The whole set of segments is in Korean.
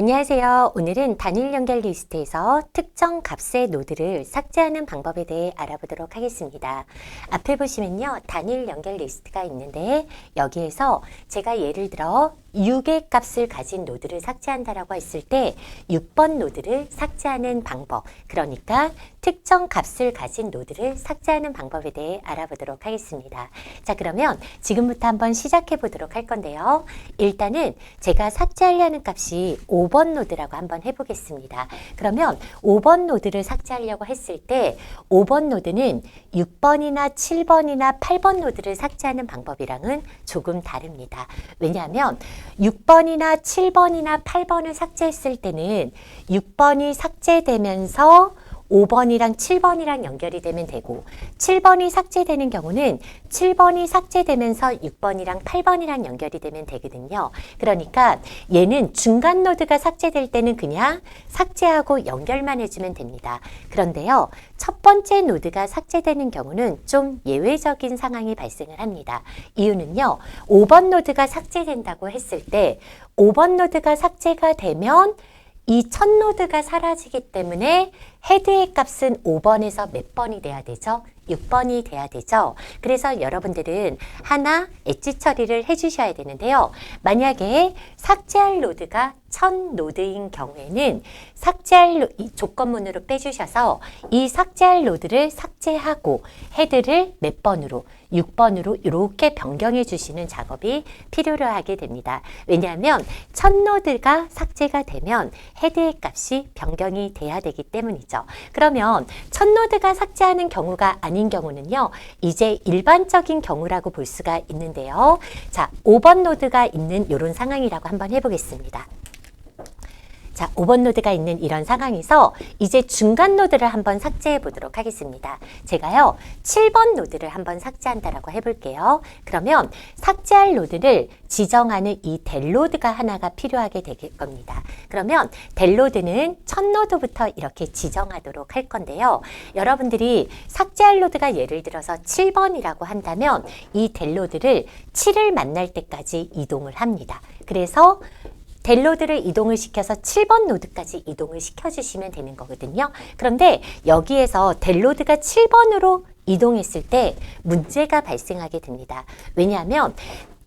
안녕하세요. 오늘은 단일 연결 리스트에서 특정 값의 노드를 삭제하는 방법에 대해 알아보도록 하겠습니다. 앞에 보시면요. 단일 연결 리스트가 있는데 여기에서 제가 예를 들어 6의 값을 가진 노드를 삭제한다라고 했을 때 6번 노드를 삭제하는 방법 그러니까 특정 값을 가진 노드를 삭제하는 방법에 대해 알아보도록 하겠습니다. 자 그러면 지금부터 한번 시작해 보도록 할 건데요. 일단은 제가 삭제하려는 값이 5번 노드라고 한번 해보겠습니다. 그러면 5번 노드를 삭제하려고 했을 때 5번 노드는 6번이나 7번이나 8번 노드를 삭제하는 방법이랑은 조금 다릅니다. 왜냐하면 6번이나 7번이나 8번을 삭제했을 때는 6번이 삭제되면서 5번이랑 7번이랑 연결이 되면 되고 7번이 삭제되는 경우는 7번이 삭제되면서 6번이랑 8번이랑 연결이 되면 되거든요. 그러니까 얘는 중간 노드가 삭제될 때는 그냥 삭제하고 연결만 해주면 됩니다. 그런데요. 첫 번째 노드가 삭제되는 경우는 좀 예외적인 상황이 발생을 합니다. 이유는요. 5번 노드가 삭제된다고 했을 때 5번 노드가 삭제가 되면 이 첫 노드가 사라지기 때문에 헤드의 값은 5번에서 몇 번이 돼야 되죠? 6번이 돼야 되죠. 그래서 여러분들은 하나 엣지 처리를 해주셔야 되는데요. 만약에 삭제할 노드가 천 노드인 경우에는 삭제할 조건문으로 빼주셔서 이 삭제할 노드를 삭제하고 헤드를 몇 번으로 6번으로 이렇게 변경해 주시는 작업이 필요로 하게 됩니다. 왜냐하면 첫 노드가 삭제가 되면 헤드의 값이 변경이 돼야 되기 때문이죠. 그러면 첫 노드가 삭제하는 경우가 아닌 경우는요. 이제 일반적인 경우라고 볼 수가 있는데요. 자, 5번 노드가 있는 이런 상황이라고 한번 해보겠습니다. 자, 5번 노드가 있는 이런 상황에서 이제 중간 노드를 한번 삭제해 보도록 하겠습니다. 제가요, 7번 노드를 한번 삭제한다라고 해볼게요. 그러면 삭제할 노드를 지정하는 이 델로드가 하나가 필요하게 될 겁니다. 그러면 델로드는 첫 노드부터 이렇게 지정하도록 할 건데요. 여러분들이 삭제할 노드가 예를 들어서 7번이라고 한다면 이 델로드를 7을 만날 때까지 이동을 합니다. 그래서 델로드를 이동을 시켜서 7번 노드까지 이동을 시켜주시면 되는 거거든요. 그런데 여기에서 델로드가 7번으로 이동했을 때 문제가 발생하게 됩니다. 왜냐하면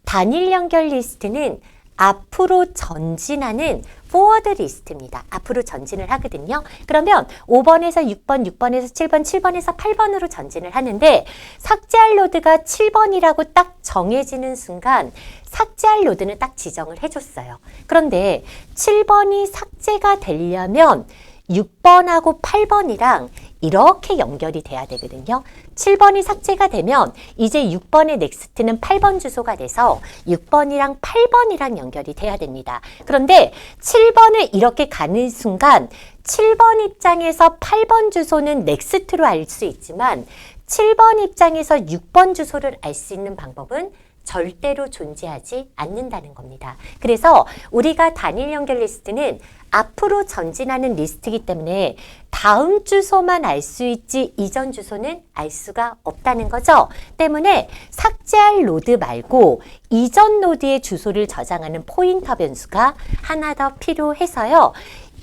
단일 연결 리스트는 앞으로 전진하는 포워드 리스트입니다. 앞으로 전진을 하거든요. 그러면 5번에서 6번, 6번에서 7번, 7번에서 8번으로 전진을 하는데 삭제할 노드가 7번이라고 딱 정해지는 순간 삭제할 노드는 딱 지정을 해줬어요. 그런데 7번이 삭제가 되려면 6번하고 8번이랑 이렇게 연결이 돼야 되거든요. 7번이 삭제가 되면 이제 6번의 넥스트는 8번 주소가 돼서 6번이랑 8번이랑 연결이 돼야 됩니다. 그런데 7번을 이렇게 가는 순간 7번 입장에서 8번 주소는 넥스트로 알 수 있지만 7번 입장에서 6번 주소를 알 수 있는 방법은 절대로 존재하지 않는다는 겁니다. 그래서 우리가 단일 연결 리스트는 앞으로 전진하는 리스트이기 때문에 다음 주소만 알 수 있지 이전 주소는 알 수가 없다는 거죠. 때문에 삭제할 노드 말고 이전 노드의 주소를 저장하는 포인터 변수가 하나 더 필요해서요.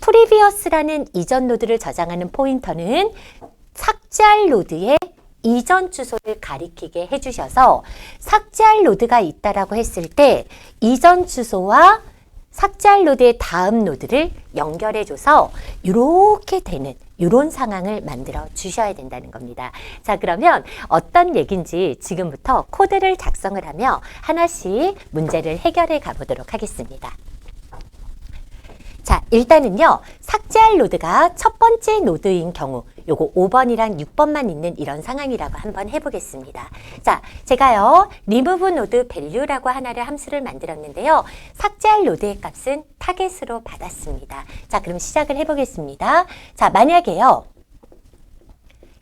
프리비어스라는 이전 노드를 저장하는 포인터는 삭제할 노드의 이전 주소를 가리키게 해주셔서 삭제할 노드가 있다라고 했을 때 이전 주소와 삭제할 노드의 다음 노드를 연결해줘서 이렇게 되는 이런 상황을 만들어 주셔야 된다는 겁니다. 자, 그러면 어떤 얘기인지 지금부터 코드를 작성을 하며 하나씩 문제를 해결해 가보도록 하겠습니다. 자, 일단은요, 삭제할 노드가 첫 번째 노드인 경우, 요거 5번이랑 6번만 있는 이런 상황이라고 한번 해보겠습니다. 자, 제가요, remove node value라고 하나를 함수를 만들었는데요. 삭제할 노드의 값은 타겟으로 받았습니다. 자, 그럼 시작을 해보겠습니다. 자, 만약에요,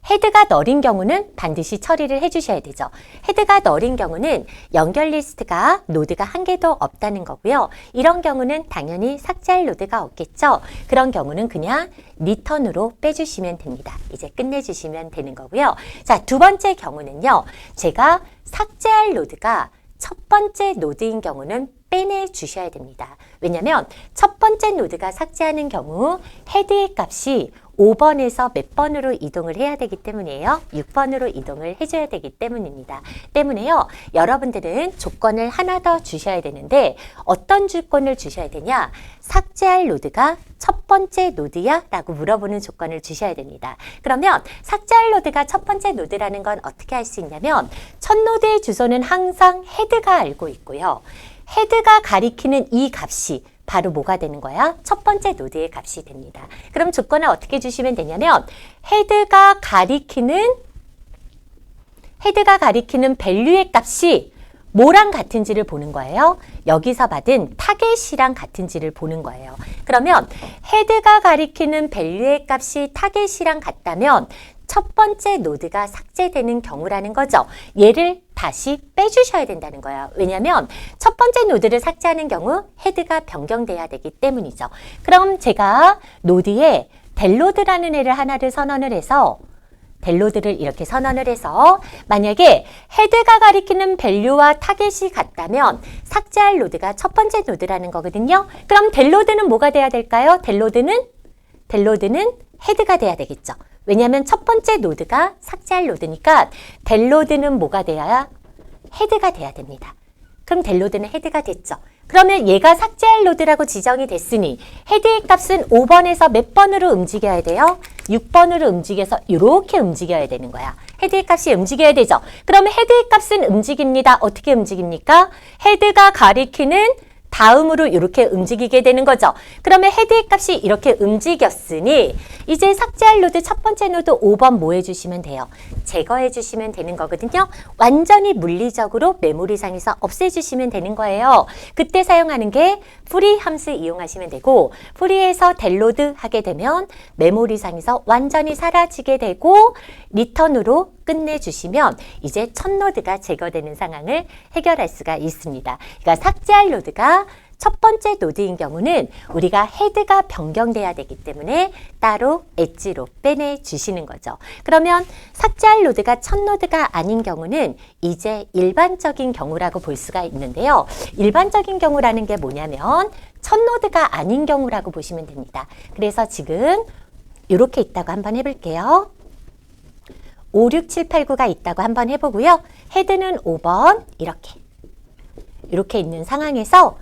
헤드가 널인 경우는 반드시 처리를 해주셔야 되죠. 헤드가 널인 경우는 연결 리스트가 노드가 한 개도 없다는 거고요. 이런 경우는 당연히 삭제할 노드가 없겠죠. 그런 경우는 그냥 리턴으로 빼주시면 됩니다. 이제 끝내주시면 되는 거고요. 자, 두 번째 경우는요. 제가 삭제할 노드가 첫 번째 노드인 경우는 빼내 주셔야 됩니다. 왜냐면 첫 번째 노드가 삭제하는 경우 헤드의 값이 5번에서 몇 번으로 이동을 해야 되기 때문이에요. 6번으로 이동을 해줘야 되기 때문입니다. 때문에요. 여러분들은 조건을 하나 더 주셔야 되는데 어떤 조건을 주셔야 되냐? 삭제할 노드가 첫 번째 노드야? 라고 물어보는 조건을 주셔야 됩니다. 그러면 삭제할 노드가 첫 번째 노드라는 건 어떻게 할 수 있냐면 첫 노드의 주소는 항상 헤드가 알고 있고요. 헤드가 가리키는 이 값이 바로 뭐가 되는 거야? 첫 번째 노드의 값이 됩니다. 그럼 조건을 어떻게 주시면 되냐면 헤드가 가리키는 헤드가 가리키는 밸류의 값이 뭐랑 같은지를 보는 거예요. 여기서 받은 타겟이랑 같은지를 보는 거예요. 그러면 헤드가 가리키는 밸류의 값이 타겟이랑 같다면 첫 번째 노드가 삭제되는 경우라는 거죠. 얘를 다시 빼주셔야 된다는 거예요. 왜냐하면 첫 번째 노드를 삭제하는 경우 헤드가 변경돼야 되기 때문이죠. 그럼 제가 노드에 델로드라는 애를 하나를 선언을 해서 델로드를 이렇게 선언을 해서 만약에 헤드가 가리키는 밸류와 타겟이 같다면 삭제할 노드가 첫 번째 노드라는 거거든요. 그럼 델로드는 뭐가 돼야 될까요? 델로드는 델로드는 헤드가 돼야 되겠죠. 왜냐하면 첫 번째 노드가 삭제할 노드니까 델로드는 뭐가 돼야 헤드가 돼야 됩니다. 그럼 델로드는 헤드가 됐죠. 그러면 얘가 삭제할 노드라고 지정이 됐으니 헤드의 값은 5번에서 몇 번으로 움직여야 돼요? 6번으로 움직여서 이렇게 움직여야 되는 거야. 헤드의 값이 움직여야 되죠. 그러면 헤드의 값은 움직입니다. 어떻게 움직입니까? 헤드가 가리키는 다음으로 이렇게 움직이게 되는 거죠. 그러면 헤드의 값이 이렇게 움직였으니 이제 삭제할 노드 첫 번째 노드 5번 뭐 해주시면 돼요? 제거해 주시면 되는 거거든요. 완전히 물리적으로 메모리상에서 없애주시면 되는 거예요. 그때 사용하는 게 프리 함수 이용하시면 되고 프리에서 델로드 하게 되면 메모리상에서 완전히 사라지게 되고 리턴으로 끝내주시면 이제 첫 노드가 제거되는 상황을 해결할 수가 있습니다. 그러니까 삭제할 노드가 첫 번째 노드인 경우는 우리가 헤드가 변경돼야 되기 때문에 따로 엣지로 빼내 주시는 거죠. 그러면 삭제할 노드가 첫 노드가 아닌 경우는 이제 일반적인 경우라고 볼 수가 있는데요. 일반적인 경우라는 게 뭐냐면 첫 노드가 아닌 경우라고 보시면 됩니다. 그래서 지금 이렇게 있다고 한번 해볼게요. 5, 6, 7, 8, 9가 있다고 한번 해보고요. 헤드는 5번 이렇게 이렇게 있는 상황에서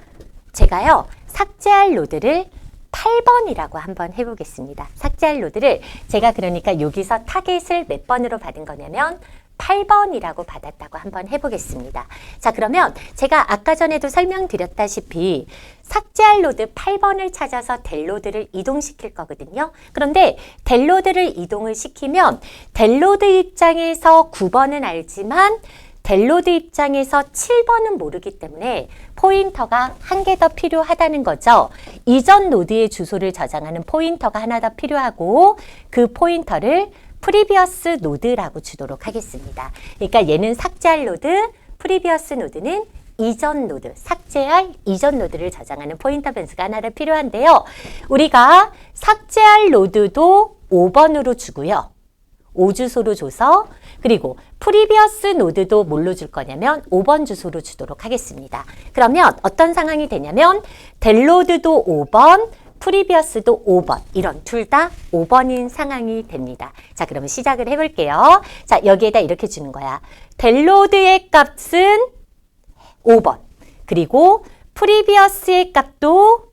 제가요 삭제할 노드를 8번이라고 한번 해보겠습니다. 삭제할 노드를 제가 그러니까 여기서 타겟을 몇 번으로 받은 거냐면 8번이라고 받았다고 한번 해보겠습니다. 자 그러면 제가 아까 전에도 설명드렸다시피 삭제할 노드 8번을 찾아서 델로드를 이동시킬 거거든요. 그런데 델로드를 이동을 시키면 델로드 입장에서 9번은 알지만 델로드 입장에서 7번은 모르기 때문에 포인터가 한 개 더 필요하다는 거죠. 이전 노드의 주소를 저장하는 포인터가 하나 더 필요하고 그 포인터를 프리비어스 노드라고 주도록 하겠습니다. 그러니까 얘는 삭제할 노드, 프리비어스 노드는 이전 노드, 삭제할 이전 노드를 저장하는 포인터 변수가 하나를 필요한데요. 우리가 삭제할 노드도 5번으로 주고요. 5주소로 줘서 그리고 프리비어스 노드도 뭘로 줄 거냐면 5번 주소로 주도록 하겠습니다. 그러면 어떤 상황이 되냐면 델로드도 5번, 프리비어스도 5번 이런 둘 다 5번인 상황이 됩니다. 자 그러면 시작을 해볼게요. 자 여기에다 이렇게 주는 거야. 델로드의 값은 5번 그리고 프리비어스의 값도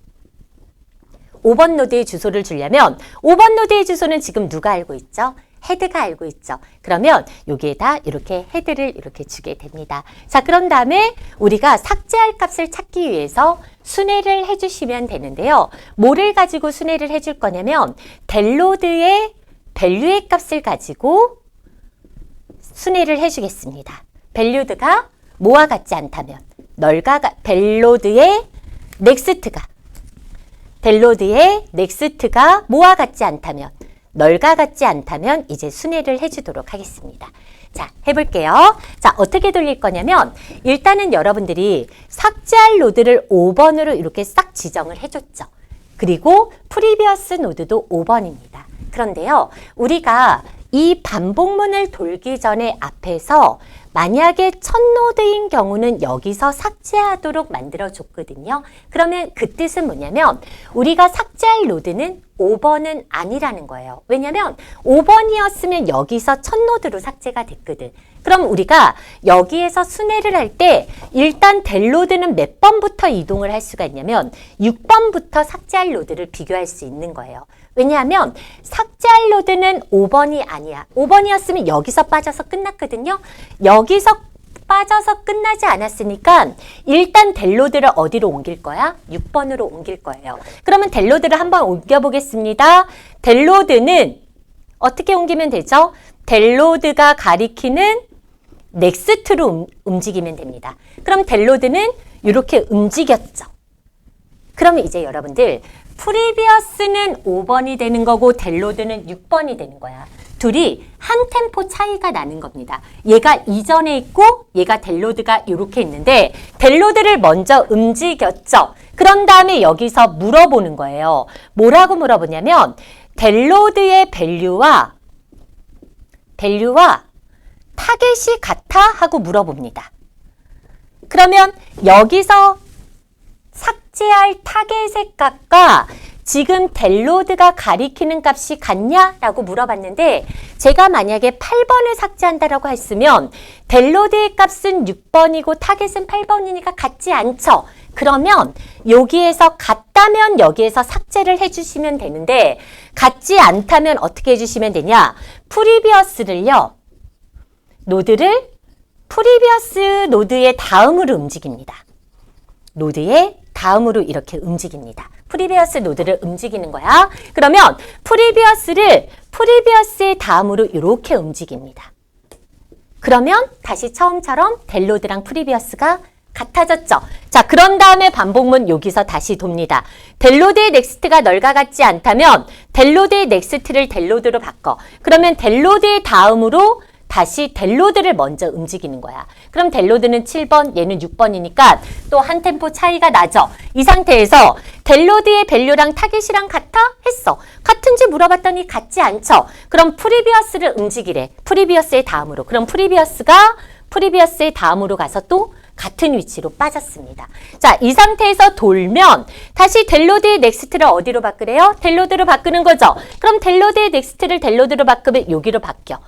5번 노드의 주소를 주려면 5번 노드의 주소는 지금 누가 알고 있죠? 헤드가 알고 있죠. 그러면 여기에다 이렇게 헤드를 이렇게 주게 됩니다. 자, 그런 다음에 우리가 삭제할 값을 찾기 위해서 순회를 해주시면 되는데요. 뭐를 가지고 순회를 해줄 거냐면 델로드의 밸류의 값을 가지고 순회를 해주겠습니다. 밸류드가 뭐와 같지 않다면 널과 밸로드의 넥스트가 델로드의 넥스트가 뭐와 같지 않다면 널과 같지 않다면 이제 순회를 해주도록 하겠습니다. 자, 해볼게요. 자, 어떻게 돌릴 거냐면 일단은 여러분들이 삭제할 노드를 5번으로 이렇게 싹 지정을 해줬죠. 그리고 프리비어스 노드도 5번입니다. 그런데요, 우리가 이 반복문을 돌기 전에 앞에서 만약에 첫 노드인 경우는 여기서 삭제하도록 만들어 줬거든요. 그러면 그 뜻은 뭐냐면 우리가 삭제할 노드는 5번은 아니라는 거예요. 왜냐면 5번이었으면 여기서 첫 노드로 삭제가 됐거든. 그럼 우리가 여기에서 순회를 할 때 일단 될 노드는 몇 번부터 이동을 할 수가 있냐면 6번부터 삭제할 노드를 비교할 수 있는 거예요. 왜냐하면 삭제할 노드는 5번이 아니야. 5번이었으면 여기서 빠져서 끝났거든요. 여기서 빠져서 끝나지 않았으니까 일단 델로드를 어디로 옮길 거야? 6번으로 옮길 거예요. 그러면 델로드를 한번 옮겨보겠습니다. 델로드는 어떻게 옮기면 되죠? 델로드가 가리키는 넥스트로 움- 움직이면 됩니다. 그럼 델로드는 이렇게 움직였죠. 그러면 이제 여러분들 프리비어스는 5번이 되는 거고 델로드는 6번이 되는 거야. 둘이 한 템포 차이가 나는 겁니다. 얘가 이전에 있고 얘가 델로드가 이렇게 있는데 델로드를 먼저 움직였죠. 그런 다음에 여기서 물어보는 거예요. 뭐라고 물어보냐면 델로드의 밸류와 밸류와 타겟이 같아 하고 물어봅니다. 그러면 여기서 삭제할 타겟의 값과 지금 델로드가 가리키는 값이 같냐 라고 물어봤는데 제가 만약에 8번을 삭제한다라고 했으면 델로드의 값은 6번이고 타겟은 8번이니까 같지 않죠. 그러면 여기에서 같다면 여기에서 삭제를 해주시면 되는데 같지 않다면 어떻게 해주시면 되냐? 프리비어스를요. 노드를 프리비어스 노드의 다음으로 움직입니다. 노드의 다음으로 이렇게 움직입니다. 프리비어스 노드를 움직이는 거야. 그러면 프리비어스를 프리비어스의 다음으로 이렇게 움직입니다. 그러면 다시 처음처럼 델로드랑 프리비어스가 같아졌죠. 자, 그런 다음에 반복문 여기서 다시 돕니다. 델로드의 넥스트가 널과 같지 않다면 델로드의 넥스트를 델로드로 바꿔. 그러면 델로드의 다음으로 다시 델로드를 먼저 움직이는 거야. 그럼 델로드는 7번, 얘는 6번이니까 또 한 템포 차이가 나죠. 이 상태에서 델로드의 밸류랑 타겟이랑 같아? 했어. 같은지 물어봤더니 같지 않죠. 그럼 프리비어스를 움직이래. 프리비어스의 다음으로. 그럼 프리비어스가 프리비어스의 다음으로 가서 또 같은 위치로 빠졌습니다. 자, 이 상태에서 돌면 다시 델로드의 넥스트를 어디로 바꾸래요? 델로드로 바꾸는 거죠. 그럼 델로드의 넥스트를 델로드로 바꾸면 여기로 바뀌어.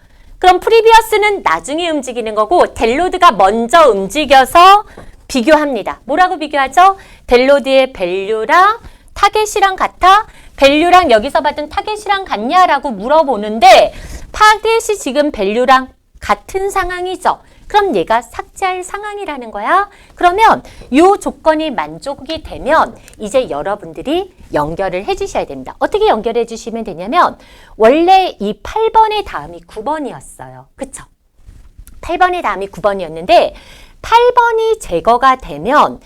그럼 프리비어스는 나중에 움직이는 거고 델로드가 먼저 움직여서 비교합니다. 뭐라고 비교하죠? 델로드의 밸류랑 타겟이랑 같아? 밸류랑 여기서 받은 타겟이랑 같냐라고 물어보는데 타겟이 지금 밸류랑 같은 상황이죠. 그럼 얘가 삭제할 상황이라는 거야. 그러면 이 조건이 만족이 되면 이제 여러분들이 연결을 해주셔야 됩니다. 어떻게 연결해 주시면 되냐면 원래 이 8번의 다음이 9번이었어요. 그쵸? 8번의 다음이 9번이었는데 8번이 제거가 되면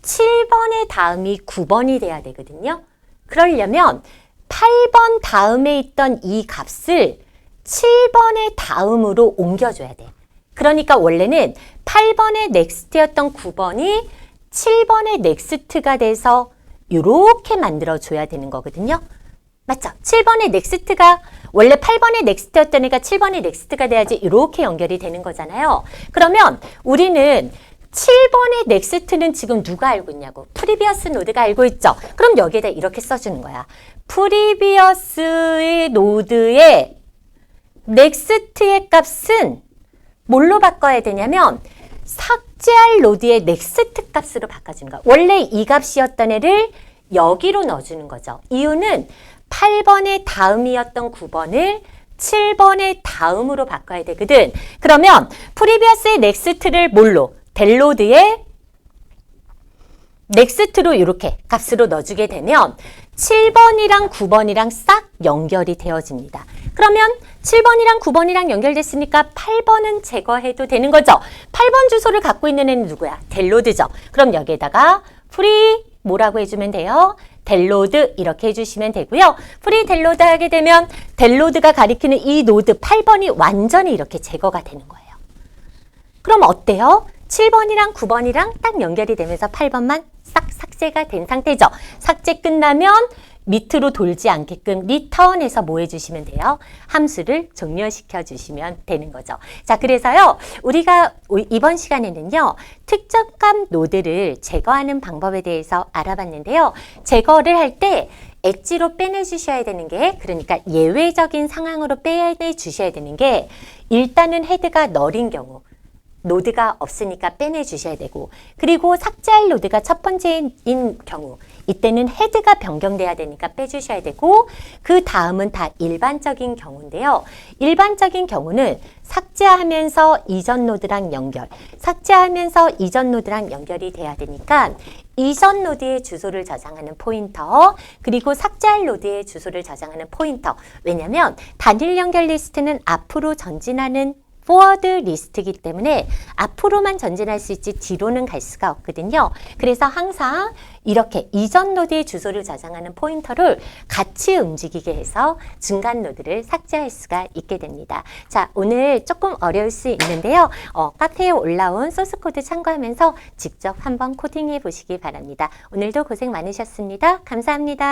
7번의 다음이 9번이 돼야 되거든요. 그러려면 8번 다음에 있던 이 값을 7번의 다음으로 옮겨줘야 돼. 그러니까 원래는 8번의 넥스트였던 9번이 7번의 넥스트가 돼서 이렇게 만들어줘야 되는 거거든요. 맞죠? 7번의 넥스트가 원래 8번의 넥스트였던 애가 7번의 넥스트가 돼야지 이렇게 연결이 되는 거잖아요. 그러면 우리는 7번의 넥스트는 지금 누가 알고 있냐고. 프리비어스 노드가 알고 있죠. 그럼 여기에다 이렇게 써주는 거야. 프리비어스의 노드의 넥스트의 값은 뭘로 바꿔야 되냐면 삭제할 노드의 넥스트 값으로 바꿔주는 거야. 원래 이 값이었던 애를 여기로 넣어주는 거죠. 이유는 8번의 다음이었던 9번을 7번의 다음으로 바꿔야 되거든. 그러면 프리비어스의 넥스트를 뭘로? 델로드의 넥스트로 이렇게 값으로 넣어주게 되면 7번이랑 9번이랑 싹 연결이 되어집니다. 그러면 7번이랑 9번이랑 연결됐으니까 8번은 제거해도 되는 거죠. 8번 주소를 갖고 있는 애는 누구야? 델로드죠. 그럼 여기에다가 프리 뭐라고 해주면 돼요? 델로드 이렇게 해주시면 되고요. 프리 델로드 하게 되면 델로드가 가리키는 이 노드 8번이 완전히 이렇게 제거가 되는 거예요. 그럼 어때요? 7번이랑 9번이랑 딱 연결이 되면서 8번만 싹 삭제가 된 상태죠. 삭제 끝나면 밑으로 돌지 않게끔 리턴해서 뭐 해주시면 돼요? 함수를 종료시켜 주시면 되는 거죠. 자, 그래서요, 우리가 오- 이번 시간에는요, 특정값 노드를 제거하는 방법에 대해서 알아봤는데요. 제거를 할때 엣지로 빼내 주셔야 되는 게, 그러니까 예외적인 상황으로 빼내 주셔야 되는 게, 일단은 헤드가 널인 경우, 노드가 없으니까 빼내 주셔야 되고 그리고 삭제할 노드가 첫 번째인 경우 이때는 헤드가 변경돼야 되니까 빼주셔야 되고 그 다음은 다 일반적인 경우인데요. 일반적인 경우는 삭제하면서 이전 노드랑 연결, 삭제하면서 이전 노드랑 연결이 돼야 되니까 이전 노드의 주소를 저장하는 포인터, 그리고 삭제할 노드의 주소를 저장하는 포인터. 왜냐면 단일 연결 리스트는 앞으로 전진하는 포워드 리스트이기 때문에 앞으로만 전진할 수 있지 뒤로는 갈 수가 없거든요. 그래서 항상 이렇게 이전 노드의 주소를 저장하는 포인터를 같이 움직이게 해서 중간 노드를 삭제할 수가 있게 됩니다. 자, 오늘 조금 어려울 수 있는데요. 어, 카페에 올라온 소스 코드 참고하면서 직접 한번 코딩해 보시기 바랍니다. 오늘도 고생 많으셨습니다. 감사합니다.